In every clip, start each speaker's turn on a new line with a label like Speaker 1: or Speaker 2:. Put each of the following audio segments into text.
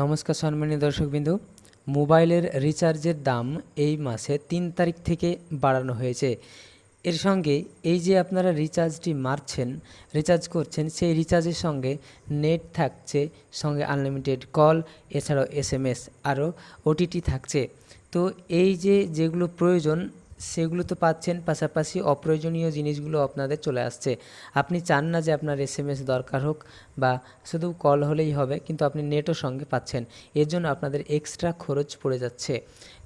Speaker 1: নমস্কার সম্মানীয় দর্শকবিন্দু, মোবাইলের রিচার্জের দাম এই মাসে তিন তারিখ থেকে বাড়ানো হয়েছে। এর সঙ্গে এই যে আপনারা রিচার্জটি মারছেন, রিচার্জ করছেন, সেই রিচার্জের সঙ্গে নেট থাকছে, সঙ্গে আনলিমিটেড কল, এছাড়াও এস এম এস আরও ওটিটি থাকছে। তো এই যে যেগুলো প্রয়োজন সেগুলো তো পাচ্ছেন, পাশাপাশি অপ্রয়োজনীয় জিনিসগুলো আপনাদের চলে আসছে। আপনি চান না যে আপনার এস এম এস দরকার হোক বা শুধু কল হলেই হবে, কিন্তু আপনি নেটও সঙ্গে পাচ্ছেন। এর জন্য আপনাদের এক্সট্রা খরচ পড়ে যাচ্ছে।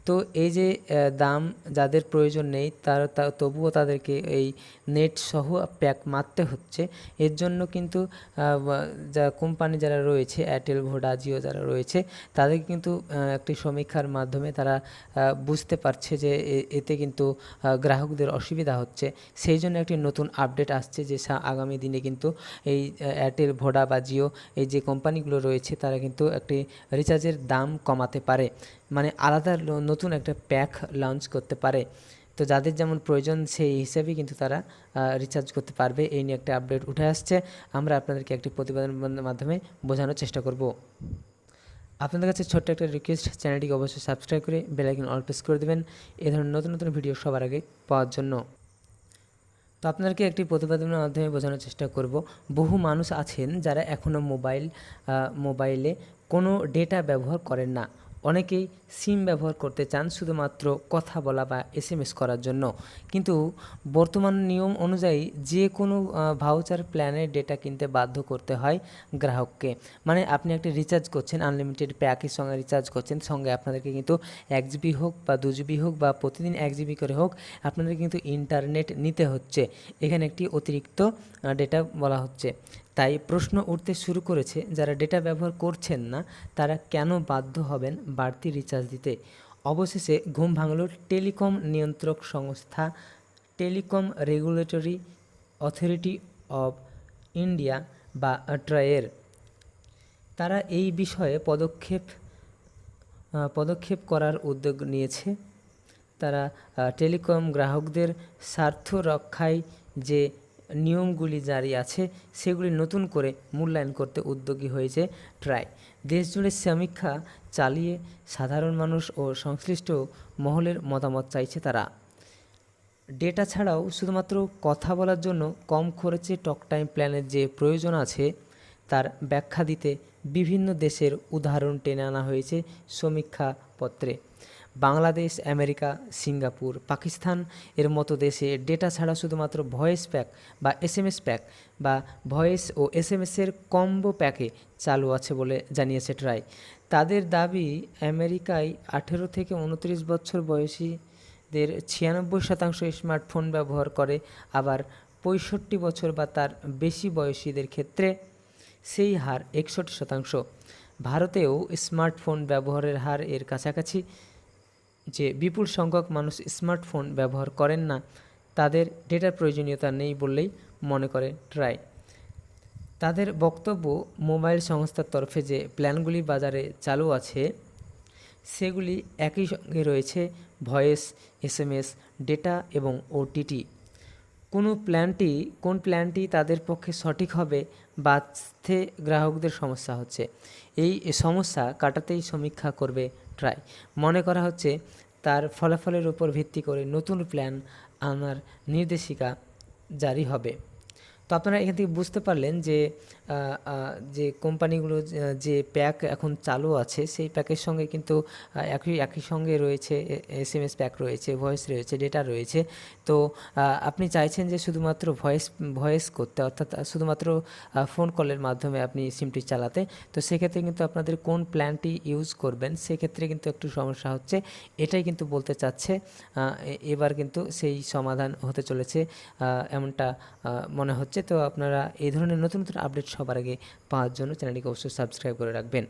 Speaker 1: তো এই যে দাম যাদের প্রয়োজন নেই, তার তবুও তাদেরকে এই নেট সহ প্যাক মারতে হচ্ছে। এর জন্য কিন্তু যা কোম্পানি যারা রয়েছে এয়ারটেল ভোডা জিও যারা রয়েছে তাদেরকে কিন্তু একটি সমীক্ষার মাধ্যমে তারা বুঝতে পারছে যে এতে কিন্তু গ্রাহকদের অসুবিধা হচ্ছে। সেই জন্য একটি নতুন আপডেট আসছে যে আগামী দিনে কিন্তু এই এয়ারটেল ভোডা বা জিও এই যে কোম্পানিগুলো রয়েছে, তারা কিন্তু একটি রিচার্জের দাম কমাতে পারে। মানে আলাদা নতুন একটা প্যাক লঞ্চ করতে পারে। তো যাদের যেমন প্রয়োজন, সেই হিসাবেই কিন্তু তারা রিচার্জ করতে পারবে। এই নিয়ে একটা আপডেট উঠে আসছে। আমরা আপনাদেরকে একটি প্রতিবেদনের মাধ্যমে বোঝানোর চেষ্টা করব। আপনাদের কাছে ছোট্ট একটা রিকোয়েস্ট চ্যানেলটিকে অবশ্যই সাবস্ক্রাইব করে বেলাইকন অল প্রেস করে দেবেন। এ ধরনের নতুন নতুন ভিডিও সবার আগে পাওয়ার জন্য। তো আপনাদেরকে একটি প্রতিবেদনের মাধ্যমে বোঝানোর চেষ্টা করব। বহু মানুষ আছেন যারা এখনও মোবাইল মোবাইলে কোনো ডেটা ব্যবহার করেন না। অনেকেই সিম ব্যবহার করতে চান শুধুমাত্র কথা বলা বা এস এম এস করার জন্য। কিন্তু বর্তমান নিয়ম অনুযায়ী যে কোনো ভাউচার প্ল্যানের ডেটা কিনতে বাধ্য করতে হয় গ্রাহককে। মানে আপনি একটা রিচার্জ করছেন আনলিমিটেড প্যাকের সঙ্গে রিচার্জ করছেন, সঙ্গে আপনাদেরকে কিন্তু এক জিবি হোক বা দু জিবি হোক বা প্রতিদিন এক জিবি করে হোক, আপনাদের কিন্তু ইন্টারনেট নিতে হচ্ছে। এখানে একটি অতিরিক্ত ডেটা বলা হচ্ছে। তাই প্রশ্ন উঠতে শুরু করেছে, যারা ডেটা ব্যবহার করছেন না, তারা কেন বাধ্য হবেন বাড়তি রিচার্জ দিতে? অবশেষে ঘুম ভাঙল টেলিকম নিয়ন্ত্রক সংস্থা Telecom Regulatory Authority of India বা ট্রায়ের তারা এই বিষয়ে পদক্ষেপ পদক্ষেপ করার উদ্যোগ নিয়েছে। তারা টেলিকম গ্রাহকদের স্বার্থ রক্ষায় যে নিয়মগুলি জারি আছে, সেগুলি নতুন করে মূল্যায়ন করতে উদ্যোগী হয়েছে ট্রাই। দেশজুড়ে সমীক্ষা চালিয়ে সাধারণ মানুষ ও সংশ্লিষ্ট মহলের মতামত চাইছে তারা। ডেটা ছাড়াও শুধুমাত্র কথা বলার জন্য কম খরচে টক টাইম প্ল্যানের যে প্রয়োজন আছে, তার ব্যাখ্যা দিতে বিভিন্ন দেশের উদাহরণ টেনে আনা হয়েছে সমীক্ষা পত্রে। বাংলাদেশ, আমেরিকা, সিঙ্গাপুর, পাকিস্তান এর মতো দেশে ডেটা ছাড়া শুধুমাত্র ভয়েস প্যাক বা এসএমএস প্যাক বা ভয়েস ও এসএমএসের কম্বো প্যাকে চালু আছে বলে জানিয়েছে ট্রাই তাদের দাবি, আমেরিকায় আঠেরো থেকে উনত্রিশ বছর বয়সী দের ছিয়ানব্বই শতাংশ স্মার্টফোন ব্যবহার করে, আবার পঁয়ষট্টি বছর বা তার বেশি বয়সীদের ক্ষেত্রে সেই হার একষট্টি শতাংশ। ভারতেও স্মার্টফোন ব্যবহারের হার এর কাছাকাছি। যে বিপুল সংখ্যক মানুষ স্মার্টফোন ব্যবহার করেন না, তাদের ডেটার প্রয়োজনীয়তা নেই বললেই মনে করে ট্রাই। তাদের বক্তব্য মোবাইল সংস্থার তরফে যে প্ল্যানগুলি বাজারে চালু আছে, সেগুলি একই সঙ্গে রয়েছে ভয়েস, এসএমএস, ডেটা এবং ওটিটি। কোনো প্ল্যানটি, কোন প্ল্যানটি তাদের পক্ষে সঠিক হবে বাঁচতে গ্রাহকদের সমস্যা হচ্ছে। এই সমস্যা কাটাতেই সমীক্ষা করবে ট্রাই মনে করা হচ্ছে তার ফলাফলের উপর ভিত্তি করে নতুন প্ল্যান আনার নির্দেশিকা জারি হবে। তো আপনারা এখান থেকে বুঝতে পারলেন যে যে কোম্পানিগুলো যে- প্যাক এখন চালু আছে, সেই প্যাকের সঙ্গে কিন্তু একই একই সঙ্গে রয়েছে এস এম এস প্যাক রয়েছে, ভয়েস রয়েছে, ডেটা রয়েছে। তো আপনি চাইছেন যে শুধুমাত্র ভয়েস ভয়েস করতে, অর্থাৎ শুধুমাত্র ফোন কলের মাধ্যমে আপনি সিমটি চালাতে। তো সেক্ষেত্রে কিন্তু আপনাদের কোন প্ল্যানটি ইউজ করবেন, সেক্ষেত্রে কিন্তু একটু সমস্যা হচ্ছে। এটাই কিন্তু বলতে চাচ্ছে এবার কিন্তু সেই সমাধান হতে চলেছে এমনটা মনে হচ্ছে। তো আপনারা এই ধরনের নতুন নতুন আপডেট সবার আগে পাওয়ার জন্য চ্যানেলটিকে অবশ্যই সাবস্ক্রাইব করে রাখবেন।